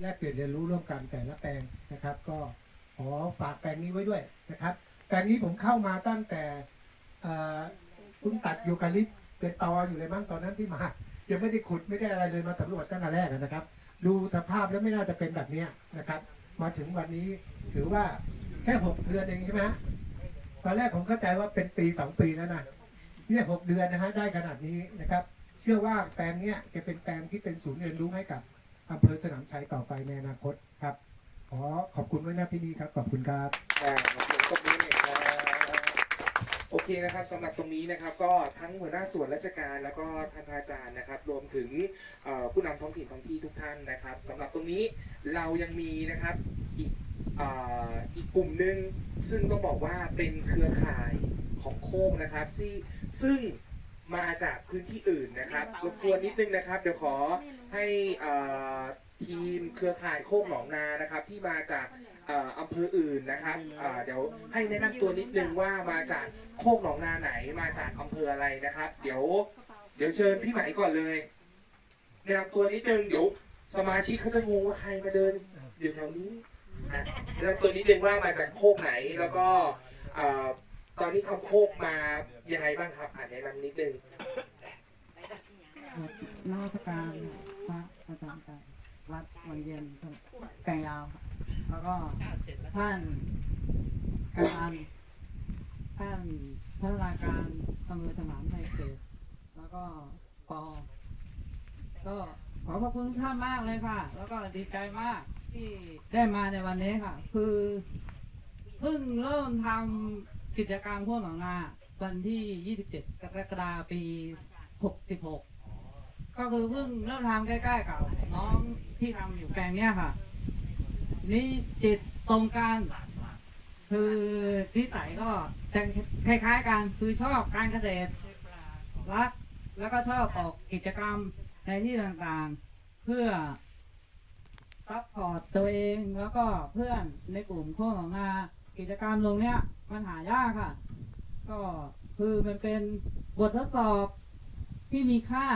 แลกเปลี่ยนเรียนรู้ร่วมกันแต่ละแปลงนะครับ ก็ขอฝากแปลงนี้ไว้ด้วยนะครับ แปลงนี้ผมเข้ามาตั้งแต่เพิ่งตัดยูคาลิปเป็นตออยู่เลยมั้งตอนนั้นที่มา ยังไม่ได้ขุดไม่ได้อะไรเลยมาสำรวจตั้งแต่แรกนะครับ ดูสภาพแล้วไม่น่าจะเป็นแบบนี้นะครับ มาถึงวันนี้ถือว่าแค่หกเดือนเองใช่ไหมฮะตอนแรกผมเข้าใจว่าเป็นปีสองปีแล้วนะเนี่ยหกเดือนนะฮะได้ขนาดนี้นะครับ เชื่อว่าแปลงเนี้ยจะเป็นแปลงที่เป็นศูนย์เรียนรู้ให้กับ อำเภอสนามชัยต่อไปในอนาคตครับ ขอขอบคุณไว้หน้าที่นี้ครับขอบคุณครับขอบคุณตรงนี้เลยครับโอเคนะครับสำหรับตรงนี้นะครับก็ทั้งหัวหน้าส่วนราชการ แล้วก็ท่านอาจารย์นะครับ รวมถึงผู้นำท้องถิ่นท้องที่ทุกท่านนะครับสำหรับตรงนี้เรายังมีนะครับอีกอ,อีกกลุ่มหนึ่งซึ่งต้องบอกว่าเป็นเครือข่ายของโคกนะครับที่ซึ่ง มาจากพื้นที่อื่นนะครับรบกวนนิดนึงนะครับ เดี๋ยวขอให้เอ่อทีมเครือข่ายโคกหนองนานะครับ ที่มาจากเอ่ออำเภออื่นนะครับเอ่อเดี๋ยวให้แนะนำตัวนิดนึงว่ามาจากโคกหนองนาไหนมาจากอำเภออะไรนะครับ เดี๋ยว เดี๋ยวเชิญพี่ไหมก่อนเลยแนะนำตัวนิดนึงเดี๋ยวสมาชิกเขาจะงงว่าใครมาเดินอยู่แถวนี้อะแนะนำตัวนิดนึงว่ามาจากโคกไหนแล้วก็เอ่อ ตอนนี้ทำโคกมายังไงบ้างครับอะแนะนำนิดนึงนวัตการพระอาจารย์ไก่วัดวังเย็นแกงยาวครับแล้วก็ท่านกำนันท่านพัฒนาการอำเภอสนามไทยเขตแล้วก็ปอก็ขอขอบคุณท่านมากเลยค่ะ แล้วก็ดีใจมากที่ได้มาในวันนี้ค่ะ คือเพิ่งเริ่มทำ กิจกรรมพวกหนองนาวันที่ 27 กรกฎาคมปี 66 ก็คือเพิ่งเริ่มทำใกล้ๆกับน้องที่ทำอยู่แปลงเนี้ยค่ะ นี่จิตตรงกันคือนิสัยก็จะคล้ายๆกันคือชอบการเกษตรรักแล้วก็ชอบออกกิจกรรมในที่ต่างๆ เพื่อซัพพอร์ตตัวเองแล้วก็เพื่อนในกลุ่มโค้งของนากิจกรรมตรงเนี้ย มันหายากค่ะ ก็คือมันเป็นบททดสอบที่มีค่า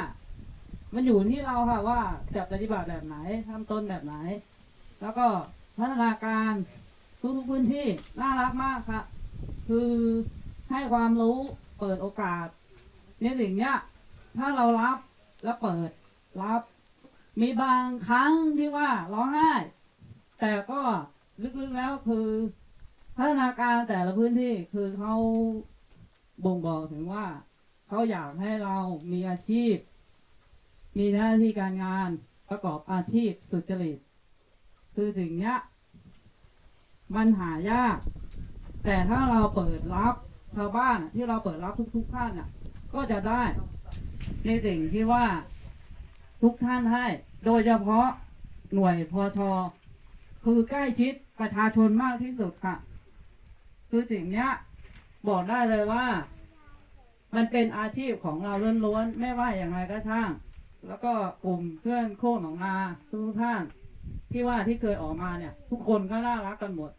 มันอยู่ที่เราค่ะว่าจะปฏิบัติแบบไหนทำตนแบบไหน แล้วก็พัฒนาการทุกๆพื้นที่น่ารักมากค่ะ คือให้ความรู้เปิดโอกาสในสิ่งเนี้ย ถ้าเรารับแล้วเปิดรับ มีบางครั้งที่ว่าร้องไห้ แต่ก็ลึกๆแล้วคือ พัฒนาการแต่ละพื้นที่คือเขาบ่งบอกถึงว่าเขาอยากให้เรามีอาชีพ มีหน้าที่การงานประกอบอาชีพสุจริต คือสิ่งเนี้ยมันหายาก แต่ถ้าเราเปิดรับชาวบ้านที่เราเปิดรับทุกๆท่านน่ะ ก็จะได้ในสิ่งที่ว่าทุกท่านให้ โดยเฉพาะหน่วยพอชอคือใกล้ชิดประชาชนมากที่สุดค่ะ คือสิ่งเนี้ย บอกได้เลยว่า มันเป็นอาชีพของเราล้วนๆไม่ว่าอย่างไรก็ช่าง แล้วก็กลุ่มเพื่อนโค้งหนองนาทุกท่าน ที่ว่าที่เคยออกมาเนี่ย ทุกคนก็น่ารักกันหมด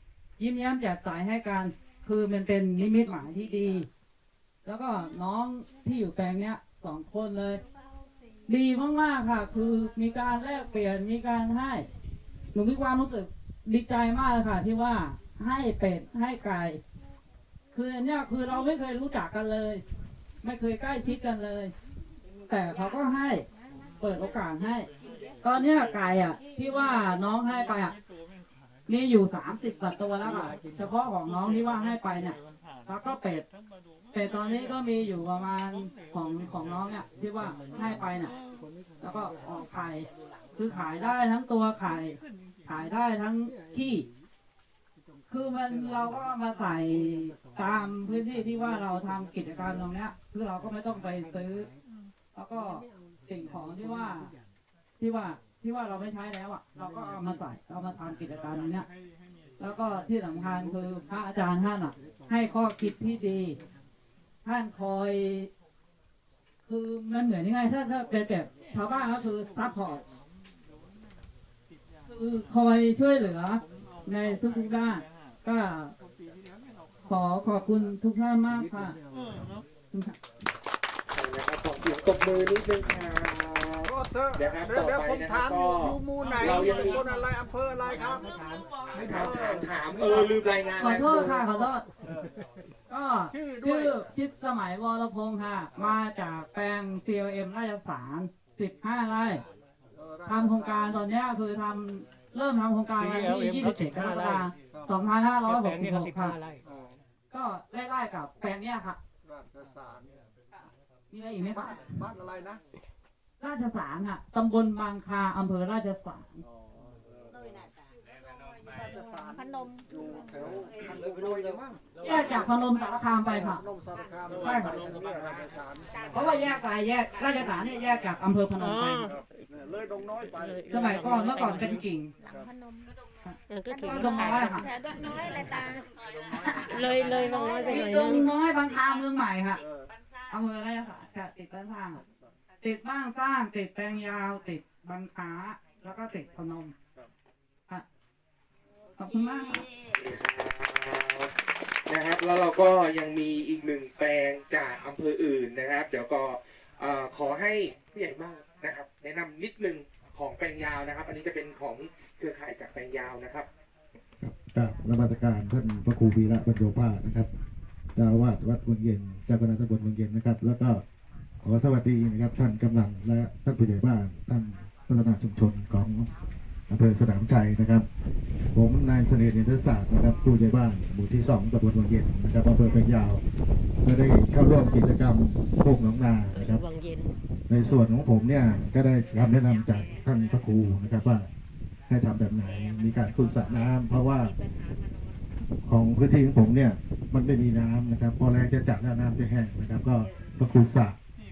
ยิ้มแย้มแจ่มใสให้กันคือมันเป็นนิมิตหมายที่ดี แล้วก็น้องที่อยู่แปลงเนี้ยสองคนเลย ดีมากๆค่ะ คือมีการแลกเปลี่ยนมีการให้หนูมีความรู้สึกดีใจมากเลยค่ะที่ว่า ให้เป็ดให้ไก่คือเนี้ยคือเราไม่เคยรู้จักกันเลย ไม่เคยใกล้ชิดกันเลย แต่เขาก็ให้เปิดโอกาสให้ ตอนเนี้ยไก่อะ ที่ว่าน้องให้ไปอะมีอยู่สามสิบกว่าตัวแล้วค่ะเฉพาะของน้องที่ว่าให้ไปเนี่ยแล้วก็เป็ดเป็ดตอนนี้ก็มีอยู่ประมาณของของน้องเนี่ยที่ว่าให้ไปเนี่ยแล้วก็ออกไข่คือขายได้ทั้งตัวไข่ขายได้ทั้งขี้ คือมันเราก็มาใส่ตามพื้นที่ที่ว่าเราทำกิจการตรงเนี้ยคือเราก็ไม่ต้องไปซื้อ แล้วก็สิ่งของที่ว่าที่ว่าที่ว่าเราไม่ใช้แล้วอะ เราก็เอามาใส่เอามาทำกิจการตรงเนี้ยแล้วก็ที่สำคัญคือพระอาจารย์ท่านอะ ให้ข้อคิดที่ดี ท่านคอย คือมันเหมือนยังไงถ้าถ้าเป็นแบบชาวบ้านก็คือซัพพอร์ตคือคอยช่วยเหลือในทุกๆด้าน ก็ขอขอบคุณทุกท่านมากค่ะนะครับขอเสียงตบมือนิดนึงครับเถอะนะครับเดี๋ยวเดี๋ยวต่อไปผมนะครับถามอยู่ก็อยู่หมู่ไหนเรายังมีคนอะไรอำเภออะไรครับถามถามถามเออลืมรายงานขอโทษแล้วค่ะขอโทษก็ชื่อด้วยชื่อพิษสมัยวรพงศ์ค่ะ มาจากแปลง CLM ราชสาร15ไร่ทำโครงการตอนเนี้ยคือทำ เริ่มทำโครงการวันที่27กรกฎาคม2566ค่ะก็ไล่ๆกับแปลงเนี้ยค่ะ ราชสารมีอะไรอีกไหมบ้าคะนบ้านอะไรนะราชสารค่ะตำบลบางคาอำเภอราชสารราชสาร พนมอยู่แถวพันธุ์โดยเลยมั้งแยกจากพนมสารคามไปค่ะพนมสารคามใช่ค่ะพนมเรียกราชสารเพราะว่าแยกไปแยกราชสารเนี่ยแยกจากอำเภอพนมไปเนี่ยเลยดงน้อยไปสมัยก่อนเมื่อก่อนเป็นกิ่งหลังพนมก็คือก็ดงน้อยค่ะแถวดงน้อยอะไรตาเลยเลยลงน้อยไปหน่อยดนึงงน้อยบางคาเมืองใหม่ค่ะเอออำเภอราชสารค่ะติดบ้านสร้างอะติดบ้านสร้างติดแปลงยาวติดบางคาแล้วก็ติดพนมค่ะข อบคุณมากค่ะนะครับแล้วเราก็ยังมีอีกหนึ่งแปลงจากอำเภออื่นนะครับ เดี๋ยวก็เอ่อขอให้ผู้ใหญ่บ้างนะครับ แนะนำนิดนึงของแปลงยาวนะครับ อันนี้จะเป็นของเครือข่ายจากแปลงยาวนะครับกับนมัสการท่านพระครูวีระบรรโยภาสนะครับเจ้าอาวาดวัดเมืองเย็นเจ้าคณะตำบลเมืองเย็นนะครับ แล้วก็ขอสวัสดีนะครับท่านกำนันและท่านผู้ใหญ่บ้านท่านพัฒนาชุมชนของ อำเภอสนามชัยนะครับ ผมนายเสน่ห์เนตรศาสตร์นะครับผู้ใหญ่บ้านหมู่ที่สองตำบลเมืองเย็นนะครับอำเภอเป็นยาว ก็ได้เข้าร่วมกิจกรรมโคกหนองนานะครับวังเย็นในส่วนของผมเนี่ยก็ได้คำแนะนำจากท่านพระครูนะครับว่าให้ทำแบบไหนมีการขุดสระน้ำเพราะว่าของพื้นที่ของผมเนี่ยมันไม่มีน้ำนะครับพอแรงจะจัดแล้วน้ำจะแห้งนะครับ ก็ต้องขุดสระ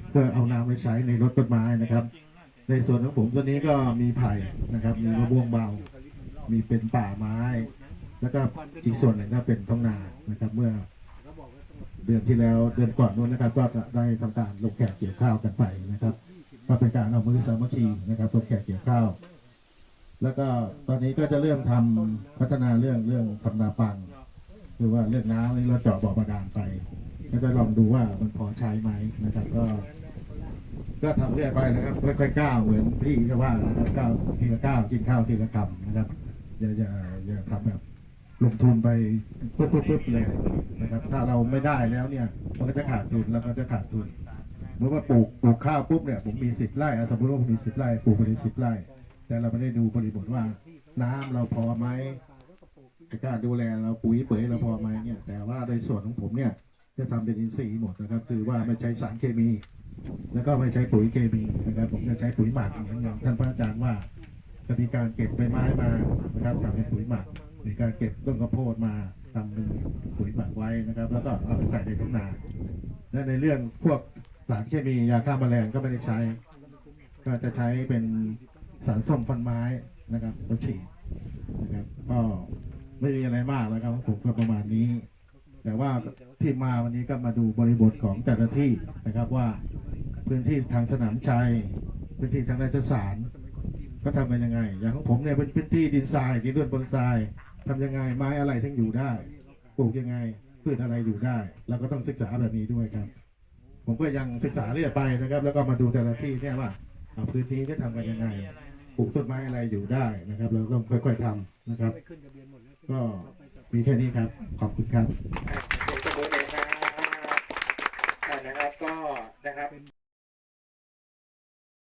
เพื่อเอาน้ำไปใช้ในรถต้นไม้นะครับ ในส่วนของผมตัวนี้ก็มีไผ่นะครับ มีมะม่วงเบา มีเป็นป่าไม้ แล้วก็อีกส่วนหนึ่งก็เป็นท้องนานะครับ เมื่อเดือนที่แล้วเดือนก่อนนู้นนะครับก็ได้ทำการลงแขกเกี่ยวข้าวกันไปนะครับก็เป็นการเอามือสามัคคีนะครับลงแขกเกี่ยวข้าว แล้วก็ตอนนี้ก็จะเริ่มทำพัฒนาเรื่องเรื่องทำนาปังคือว่าเรื่องน้ำนี่เราเจาะบ่อบาดาลไป ก็จะลองดูว่ามันพอใช้ไหมนะครับ ก็ ก็ทำเรื่อยไปนะครับ ค่อยๆก้าวเหมือนพี่ก็ว่านะครับก้าวทีละก้าวกินข้าวทีละคำนะครับ อย่าอย่าอย่าทำแบบลงทุนไปปุ๊บปุ๊บปุ๊บเลยนะครับ ถ้าเราไม่ได้แล้วเนี่ย มันก็จะขาดทุนแล้วก็จะขาดทุนเมื่อว่าปลูกปลูกข้าวปุ๊บเนี่ยผมมีสิบไร่สมมติว่าผมมีสิบไร่ปลูกไปในสิบไร่ แต่เราไม่ได้ดูบริบทว่าน้ำเราพอไหมการดูแลเราปุ๋ยเป๋ยเราพอไหมเนี่ยแต่ว่าโดยส่วนของผมเนี่ยจะทำเป็นอินทรีย์หมดนะครับ คือว่าไม่ใช้สารเคมี แล้วก็ไม่ใช้ปุ๋ยเคมีนะครับ ผมจะใช้ปุ๋ยหมักอย่างอย่างท่านพระอาจารย์ว่าจะมีการเก็บใบไม้มานะครับทำเป็นปุ๋ยหมักมีการเก็บต้นข้าวโพดมาทำเป็นปุ๋ยหมักไว้นะครับ แล้วก็เอาไปใส่ในท้องนาและในเรื่องพวกสารเคมียาฆ่าแมลงก็ไม่ได้ใช้ ก็จะใช้เป็นสารส้มฟันไม้นะครับเราฉีดนะครับก็ไม่มีอะไรมากแล้วครับผมก็ประมาณนี้ แต่ว่าที่มาวันนี้ก็มาดูบริบทของแต่ละที่นะครับว่า พื้นที่ทางสนามชัยพื้นที่ทางราชสารก็ทำกันยังไง อย่างของผมเนี่ยเป็นพื้นที่ดินทรายดินด้วนบนทรายทำยังไงไม้อะไรถึงอยู่ได้ปลูกยังไงพืชอะไรอยู่ได้เราก็ต้องศึกษาแบบนี้ด้วยครับ ผมก็ยังศึกษาเรื่อยไปนะครับ แล้วก็มาดูแต่ละที่เนี่ยว่าพื้นที่จะทำกันยังไงปลูกต้นไม้อะไรอยู่ได้นะครับ เราต้องค่อย ๆทำนะครับ ก็มีแค่นี้ครับขอบคุณครับเสียงตบมือหน่อยครับอ่นะครับก็นะครับ